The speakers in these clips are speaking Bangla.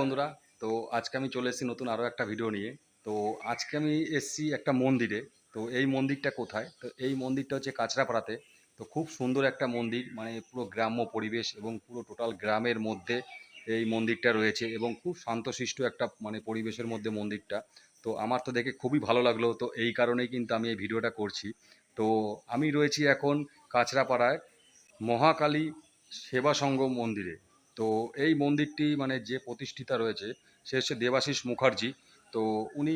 বন্ধুরা, তো আজকে আমি চলে এসেছি নতুন আরও একটা ভিডিও নিয়ে। তো আজকে আমি এসেছি একটা মন্দিরে, তো এই মন্দিরটা কোথায়? তো এই মন্দিরটা হচ্ছে কাঁচরাপাড়াতে। তো খুব সুন্দর একটা মন্দির মানে পুরো গ্রাম্য পরিবেশ এবং পুরো টোটাল গ্রামের মধ্যে এই মন্দিরটা রয়েছে এবং খুব শান্তশিষ্ট একটা মানে পরিবেশের মধ্যে মন্দিরটা। তো আমার তো দেখে খুবই ভালো লাগল, তো এই কারণেই কিন্তু আমি এই ভিডিওটা করছি। তো আমি রয়েছি এখন কাঁচরাপাড়ায় মহাকালী সেবা সংঘ মন্দিরে। তো এই মন্দিরটি মানে যে প্রতিষ্ঠিতা রয়েছে সে হচ্ছে দেবাশিস মুখার্জি। তো উনি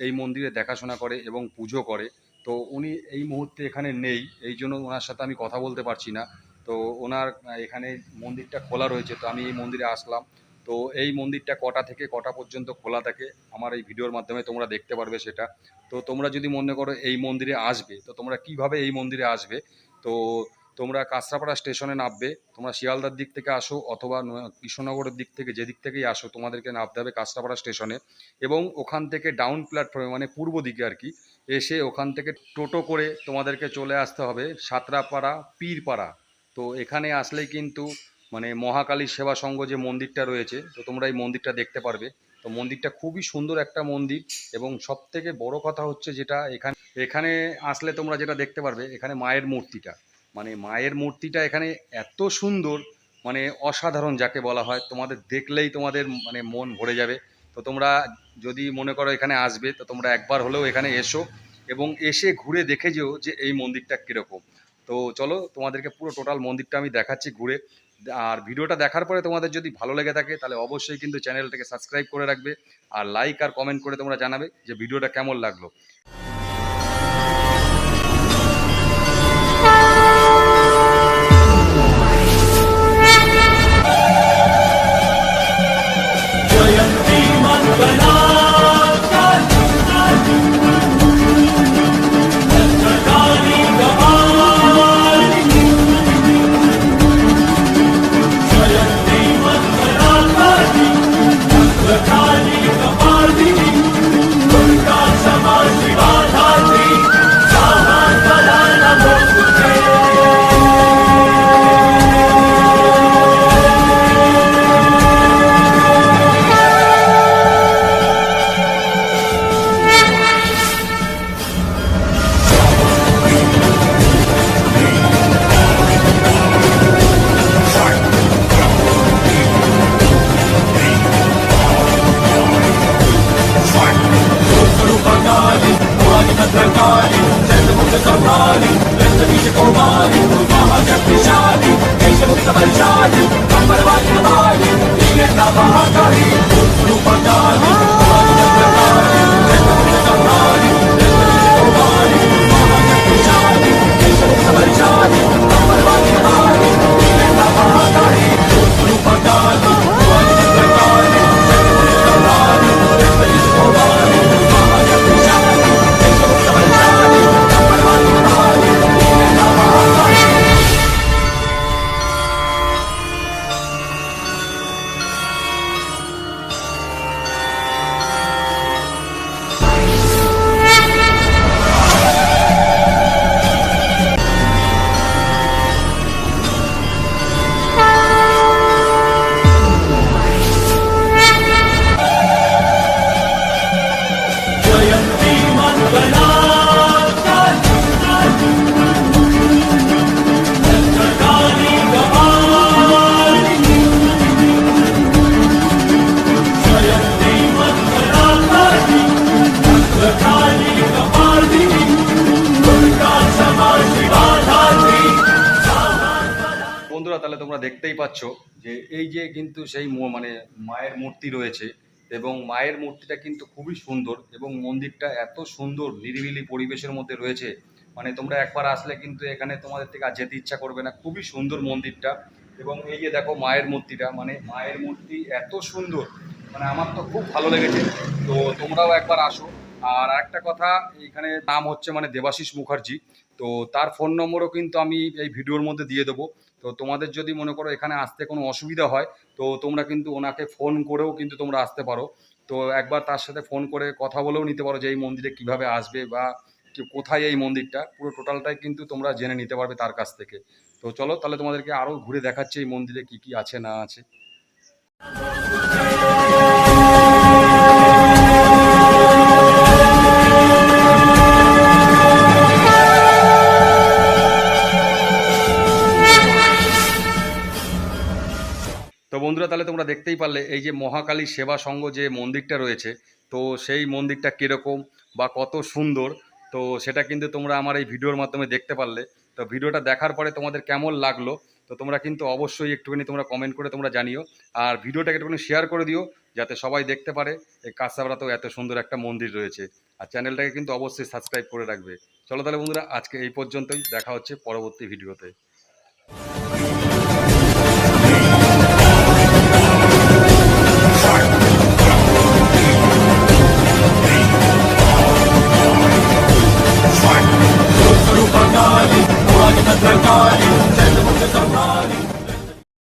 এই- মন্দিরে দেখাশোনা করে এবং পুজো করে। তো উনি এই মুহূর্তে এখানে নেই, এই জন্য ওনার সাথে আমি কথা বলতে পারছি না। তো ওনার, এখানে মন্দিরটা খোলা রয়েছে, তো আমি এই মন্দিরে আসলাম। তো এই মন্দিরটা কটা থেকে কটা পর্যন্ত খোলা থাকে আমার এই ভিডিওর মাধ্যমে তোমরা দেখতে পারবে সেটা। তো তোমরা যদি মনে করো এই মন্দিরে আসবে, তো তোমরা কীভাবে এই মন্দিরে আসবে? তো তোমরা কাঁচরাপাড়া স্টেশনে নামবে, তোমরা শিয়ালদার দিক থেকে আসো অথবা কৃষ্ণনগরের দিক থেকে যেদিক থেকেই আসো, তোমাদেরকে নামতে হবে কাঁচরাপাড়া স্টেশনে এবং ওখান থেকে ডাউন প্ল্যাটফর্মে মানে পূর্ব দিকে আর কি, এসে ওখান থেকে টোটো করে তোমাদেরকে চলে আসতে হবে সাতরাপাড়া পীরপাড়া। তো এখানে আসলেই কিন্তু মানে মহাকালী সেবা সংঘ যে মন্দিরটা রয়েছে, তো তোমরা এই মন্দিরটা দেখতে পারবে। তো মন্দিরটা খুবই সুন্দর একটা মন্দির এবং সব থেকে বড় কথা হচ্ছে যেটা এখানে এখানে আসলে তোমরা যেটা দেখতে পারবে, এখানে মায়ের মূর্তিটা। মানে মায়ের মূর্তিটা এখানে এত সুন্দর মানে অসাধারণ যাকে বলা হয়। তোমাদের দেখলেই তোমাদের মানে মন ভরে যাবে। তো তোমরা যদি মনে করো এখানে আসবে, তো তোমরা একবার হলেও এখানে এসো এবং এসে ঘুরে দেখে যেও যে এই মন্দিরটা কীরকম। তো চলো, তোমাদেরকে পুরো টোটাল মন্দিরটা আমি দেখাচ্ছি ঘুরে। আর ভিডিওটা দেখার পরে তোমাদের যদি ভালো লেগে থাকে, তাহলে অবশ্যই কিন্তু চ্যানেলটাকে সাবস্ক্রাইব করে রাখবে। আর লাইক আর কমেন্ট করে তোমরা জানাবে যে ভিডিওটা কেমন লাগল। देशमुक्तबलशाली कम्बरवाद्यवाली महाकाली स्वरूपकाली वायुभद्रकाली বন্ধুরা, তাহলে তোমরা দেখতেই পাচ্ছ যে এই যে কিন্তু সেই মানে মায়ের মূর্তি রয়েছে এবং মায়ের মূর্তিটা কিন্তু খুবই সুন্দর এবং মন্দিরটা এত সুন্দর, নিরিবিলি পরিবেশের মধ্যে রয়েছে। মানে তোমরা একবার আসলে কিন্তু এখানে তোমাদের থেকে আর যেতে ইচ্ছা করবে না। খুবই সুন্দর মন্দিরটা এবং এই যে দেখো মায়ের মূর্তিটা মানে মায়ের মূর্তি এত সুন্দর মানে আমার তো খুব ভালো লেগেছে। তো তোমরাও একবার আসো। আর একটা কথা, এখানে নাম হচ্ছে মানে দেবাশিস মুখার্জি। তো তার ফোন নম্বরও কিন্তু আমি এই ভিডিওর মধ্যে দিয়ে দেবো। তো তোমাদের যদি মনে করো এখানে আসতে কোনো অসুবিধা হয়, তো তোমরা কিন্তু ওনাকে ফোন করেও কিন্তু তোমরা আসতে পারো। তো একবার তার সাথে ফোন করে কথা বলেও নিতে পারো যে এই মন্দিরে কীভাবে আসবে বা কোথায় এই মন্দিরটা। পুরো টোটালটাই কিন্তু তোমরা জেনে নিতে পারবে তার কাছ থেকে। তো চলো তাহলে তোমাদেরকে আরও ঘুরে দেখাচ্ছে এই মন্দিরে কি কি আছে না আছে। বন্ধুরা, তাহলে তোমরা দেখতেই পারলে এই যে মহাকালী সেবা সংঘ যে মন্দিরটা রয়েছে, তো সেই মন্দিরটা কীরকম বা কত সুন্দর, তো সেটা কিন্তু তোমরা আমার এই ভিডিওর মাধ্যমে দেখতে পারলে। তো ভিডিওটা দেখার পরে তোমাদের কেমন লাগল, তো তোমরা কিন্তু অবশ্যই একটুখানি তোমরা কমেন্ট করে তোমরা জানিও। আর ভিডিওটাকে একটুখানি শেয়ার করে দিও, যাতে সবাই দেখতে পারে এই কাঁচাপাড়াতেও এত সুন্দর একটা মন্দির রয়েছে। আর চ্যানেলটাকে কিন্তু অবশ্যই সাবস্ক্রাইব করে রাখবে। চলো তাহলে বন্ধুরা, আজকে এই পর্যন্তই। দেখা হচ্ছে পরবর্তী ভিডিওতে।